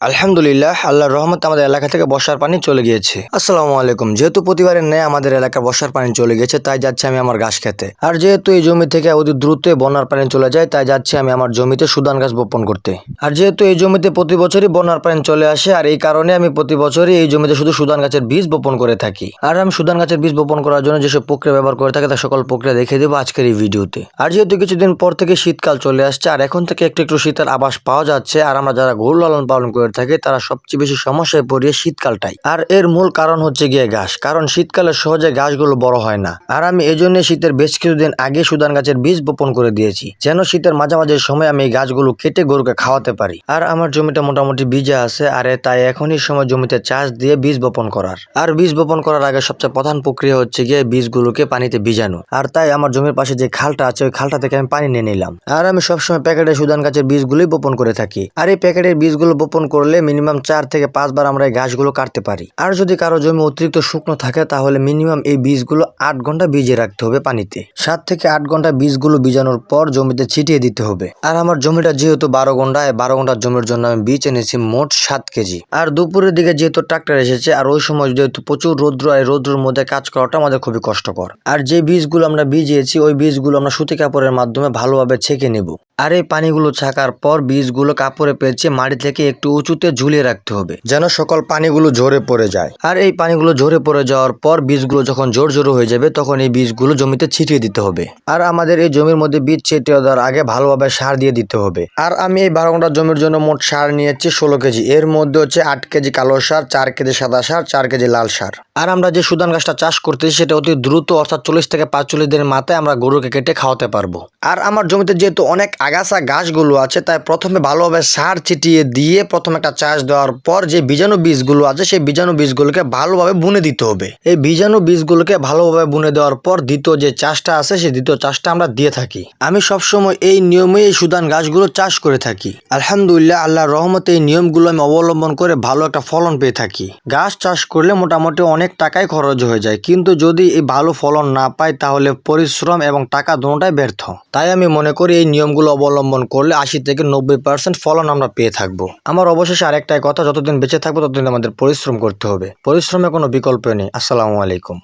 আলহামদুলিল্লাহ, আল্লাহর রহমত আমাদের এলাকা থেকে বর্ষার পানি চলে গিয়েছে। আসসালামু আলাইকুম। যেহেতু প্রতিবারের ন্যায় আমাদের এলাকার বর্ষার পানি চলে গেছে তাই যাচ্ছি আমি আমার গাছ খেতে। আর যেহেতু এই জমি থেকে অতি দ্রুত বন্যার পানি চলে যায়, তাই যাচ্ছি আমি আমার জমিতে সুদান গাছ বপন করতে। আর যেহেতু এই জমিতে প্রতি বছরই বন্যার পানি চলে আসে, আর এই কারণে আমি প্রতি বছরই এই জমিতে শুধু সুদান গাছের বীজ বপন করে থাকি। আর আমি সুদান গাছের বীজ বপন করার জন্য যেসব প্রক্রিয়া ব্যবহার করে থাকি তার সকল প্রক্রিয়া দেখে দেবো আজকের এই ভিডিওতে। আর যেহেতু কিছুদিন পর থেকে শীতকাল চলে আসছে, আর এখন থেকে একটু একটু শীতের আবাস পাওয়া যাচ্ছে, আর আমরা যারা গরু লালন পালন করে থাকি, তারা সবচেয়ে বেশি সমস্যায় পড়িয়ে শীতকালটাই। আর এর মূল কারণ হচ্ছে গিয়ে ঘাস, কারণ শীতকালে সহজে ঘাসগুলো বড় হয় না। আর আমি এই জন্য শীতের বেশ কিছুদিন আগে সুদান গাছের বীজ বপন করে দিয়েছি, যেন শীতের মাঝামাঝি সময় আমি এই গাছগুলো কেটে গরুকে খাওয়াতে পারি। আর আমার জমিটা মোটামুটি বীজে আছে, আর তাই এখনই সময় জমিতে চাষ দিয়ে বীজ বপন করার। আর বীজ বপন করার আগে সবচেয়ে প্রধান প্রক্রিয়া হচ্ছে গিয়ে বীজগুলোকে পানিতে ভিজানো। আর তাই আমার জমির পাশে যে খালটা আছে, ওই খালটা থেকে আমি পানি নিয়ে নিলাম। আর আমি সবসময় প্যাকেটে সুদান গাছের বীজগুলোই বপন করে থাকি। আর এই প্যাকেটের বীজগুলো বপন করলে মিনিমাম চার থেকে পাঁচবার আমরা এই ঘাসগুলো কাটতে পারি। আর যদি কারও জমি অতিরিক্ত শুকনো থাকে, তাহলে মিনিমাম এই বীজগুলো আট ঘণ্টা ভিজিয়ে রাখতে হবে পানিতে। সাত থেকে আট ঘণ্টা বীজগুলো ভিজানোর পর জমিতে ছিটিয়ে দিতে হবে। আর আমার জমিটা যেহেতু বারো ঘণ্টা বারো ঘণ্টার জমির জন্য আমি বীজ এনেছি মোট সাত কেজি। আর দুপুরের দিকে যেহেতু ট্রাক্টর এসেছে, আর ওই সময় যেহেতু প্রচুর রৌদ্র আর রৌদ্রের মধ্যে কাজ করাটা আমাদের খুবই কষ্টকর। আর যে বীজগুলো আমরা ভিজিয়েছি, ওই বীজগুলো আমরা সুতি কাপড়ের মাধ্যমে ভালোভাবে ছেঁকে নেব। আর এই পানিগুলো ছাকার পর বীজগুলো কাপড়ে পেঁচে মাটি থেকে একটু উঁচুতে ঝুলিয়ে রাখতে হবে, যেন সকল পানিগুলো ঝরে পড়ে যায়। আর এই পানিগুলো ঝরে পড়ে যাওয়ার পর বীজগুলো যখন জোর জোর হয়ে যাবে, তখন এই বীজগুলো জমিতে ছিটিয়ে দিতে হবে। আর আমাদের এই জমির মধ্যে বীজ ছিটিয়ে দেওয়ার আগে ভালোভাবে সার দিয়ে দিতে হবে। আর আমি এই বারো ঘণ্টা জমির জন্য মোট সার নিয়েছি ষোলো কেজি। এর মধ্যে হচ্ছে আট কেজি কালো সার, চার কেজি সাদা সার, চার কেজি লাল সার। আর আমরা যে সুদান গাছটা চাষ করতেছি, সেটা অতি দ্রুত, অর্থাৎ চল্লিশ থেকে পাঁচচল্লিশ দিনের মাথায় আমরা গরুকে কেটে খাওয়াতে পারব। আর আমার জমিতে যেহেতু অনেক আগাছা গাছগুলো আছে, তাই প্রথমে ভালোভাবে সার ছিটিয়ে দিয়ে প্রথমে একটা চাষ দেওয়ার পর যে বীজাণু বীজগুলো আছে, সেই বীজাণু বীজগুলোকে ভালোভাবে বুনে দিতে হবে। এই বীজাণু বীজগুলোকে ভালোভাবে বুনে দেওয়ার পর দ্বিতীয় যে চাষটা আছে, সেই দ্বিতীয় চাষটা আমরা দিয়ে থাকি। আমি সবসময় এই নিয়মে এই সুদান গাছগুলো চাষ করে থাকি। আলহামদুলিল্লাহ আল্লাহ রহমতে এই নিয়মগুলো আমি অবলম্বন করে ভালো একটা ফলন পেয়ে থাকি। গাছ চাষ করলে মোটামুটি অনেক টাকাই খরচ হয়ে যায়, কিন্তু যদি এই ভালো ফলন না পাই, তাহলে পরিশ্রম এবং টাকা দুটোটাই ব্যর্থ। তাই আমি মনে করি এই নিয়মগুলো অবলম্বন করলে আশি থেকে নব্বই পার্সেন্ট ফলন আমরা পেয়ে থাকব। আমার অবশেষে আরেকটাই কথা, যতদিন বেঁচে থাকব, ততদিন আমাদের পরিশ্রম করতে হবে। পরিশ্রমে কোনো বিকল্প নেই। আসসালামু আলাইকুম।